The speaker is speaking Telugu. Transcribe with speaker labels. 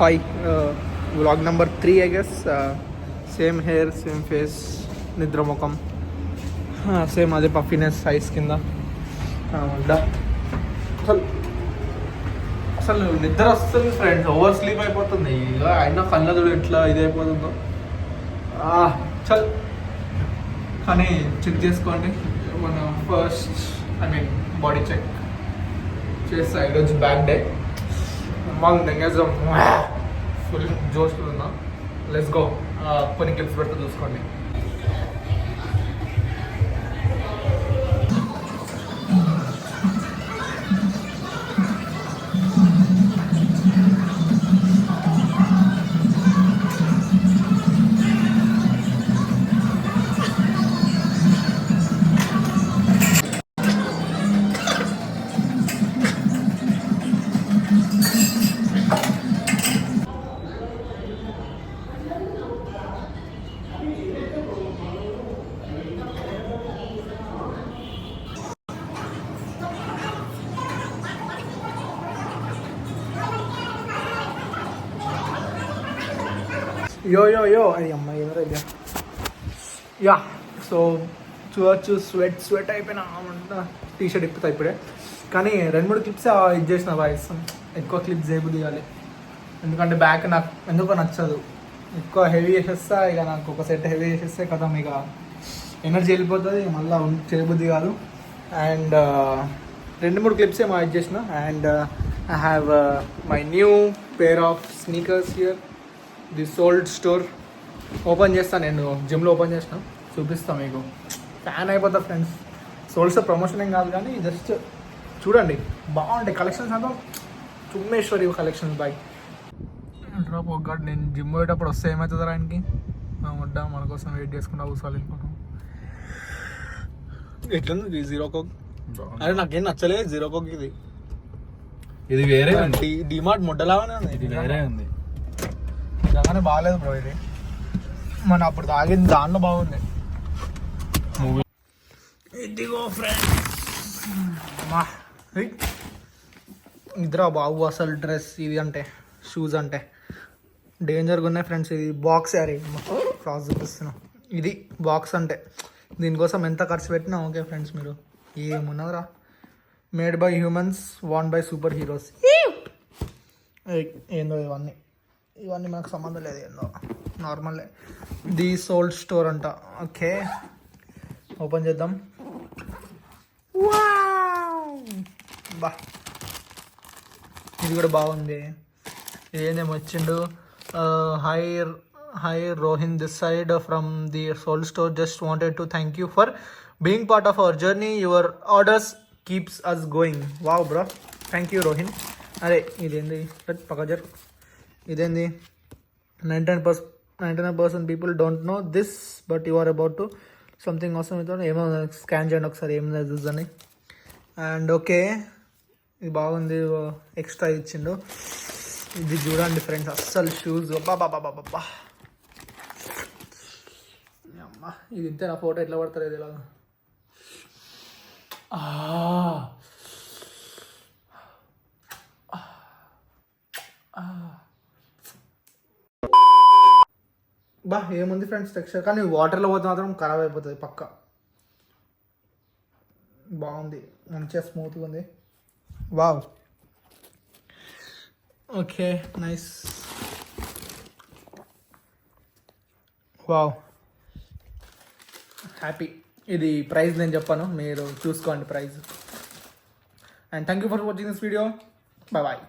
Speaker 1: Hi vlog number three I guess same hair same face నిద్రముఖం same అదే పఫీనెస్ సైజ్ కింద అసలు అసలు నిద్ర వస్తుంది ఫ్రెండ్స్ ఓవర్ స్లీప్ అయిపోతుంది. ఇక అయినా కళ్ళ ఎట్లా ఇది అయిపోతుందో. చల్. కానీ చెక్ చేసుకోండి. మన first I mean body check చేస్తా. ఈరోజు బ్యాక్ డే బాగుంది దెంగేద్దాం ఫుల్ జోష్ ఉన్నా. లెస్ గో కొన్ని క్లిప్స్ పెడితే చూసుకోండి. యో యో యో అది అమ్మాయి ఎవరో యా సో చూడొచ్చు స్వెట్ స్వెట్ అయిపోయినా టీ షర్ట్ ఇప్పుతా ఇప్పుడే కానీ రెండు మూడు క్లిప్స్ ఇది చేసిన వాయిస్ ఎక్కువ క్లిప్స్ జేబు తీయాలి ఎందుకంటే బ్యాక్ నాకు ఎందుకో నచ్చదు. ఎక్కువ హెవీ చేసేస్తా ఇక నాకు ఒక సెట్ హెవీ చేసేస్తే కదా ఇక ఎనర్జీ వెళ్ళిపోతుంది. మళ్ళీ చేయబుద్ధి కాదు. అండ్ రెండు మూడు క్లిప్స్ ఏమో యాడ్ చేసిన. And I have my new pair of sneakers here the Souled Store open చేస్తాను నేను జిమ్లో ఓపెన్ చేసిన. చూపిస్తాను మీకు. ఫ్యాన్ అయిపోతా ఫ్రెండ్స్ సోల్డ్ స్టోర్ ప్రమోషన్ ఏం కాదు కానీ జస్ట్ చూడండి. బాగుంటాయి కలెక్షన్స్ అంతా. చుమ్మేశ్వరి కలెక్షన్స్ బాయ్ డ్రాప్ ఒక గాడ్ నేను జిమ్ పోయేటప్పుడు వస్తే ఏమవుతుంది ఆయనకి వడ్డ మన కోసం వెయిట్ చేసుకుంటా కూర్చోవాలి అనుకుంటాం ఎట్లుంది జీరో కోక్ అరే నాకేం నచ్చలేదు జీరో కోక్ ఇది.
Speaker 2: ఇది వేరే
Speaker 1: డిమార్ట్ ముడ్డలాగానే ఉంది.
Speaker 2: ఇది వేరే ఉంది.
Speaker 1: నిజంగానే బాగాలేదు బ్రో ఇది. మన అప్పుడు తాగింది దాంట్లో బాగుంది.
Speaker 2: మూవీ
Speaker 1: ఇదిగో ఫ్రెండ్స్ మా నిద్ర బాబు అసలు డ్రెస్ ఇది అంటే షూస్ అంటే. డేంజర్గా ఉన్నాయి ఫ్రెండ్స్ ఇది బాక్స్ యారీ క్రాస్ చూపిస్తున్నా. ఇది బాక్స్ అంటే. దీనికోసం ఎంత ఖర్చు పెట్టినా ఓకే ఫ్రెండ్స్ మీరు. ఏమున్నదిరా? Made by humans worn by super heroes ఏందో ఇవన్నీ. ఇవన్నీ మనకు సంబంధం లేదు ఏందో. నార్మల్ ది సోల్డ్ స్టోర్ అంట. ఓకే. ఓపెన్ చేద్దాం. బా. ఇది కూడా బాగుంది. ఏదేమో వచ్చిండు hire hi Rohin this side from the Souled Store just wanted to thank you for being part of our journey your orders keeps us going wow bro thank you Rohin అరే ఇదేంది? పగజర్ ఇదేంది? Ninety nine percent ninety nine percent people don't know this but you are about to something అవసరం అయితే ఏమో స్కాన్ చేయండి ఒకసారి ఏం చూద్దని అండ్ ఓకే ఇది బాగుంది ఎక్స్ట్రా ఇచ్చిండు. ఇది చూడండి ఫ్రెండ్స్ అస్సలు షూస్ బాబా అమ్మా ఇది ఇంతే నా ఫోటో ఎట్లా పడతారు ఇది ఇలా బా ఏముంది ఫ్రెండ్స్ టెక్స్చర్ కానీ వాటర్లో పోతే మాత్రం ఖరాబ్ అయిపోతుంది పక్క. బాగుంది మంచిగా స్మూత్గా ఉంది. Wow okay nice wow happy ఇది ప్రైస్ నేను చెప్పాను మీరు చూసుకోండి price and thank you for watching this video bye bye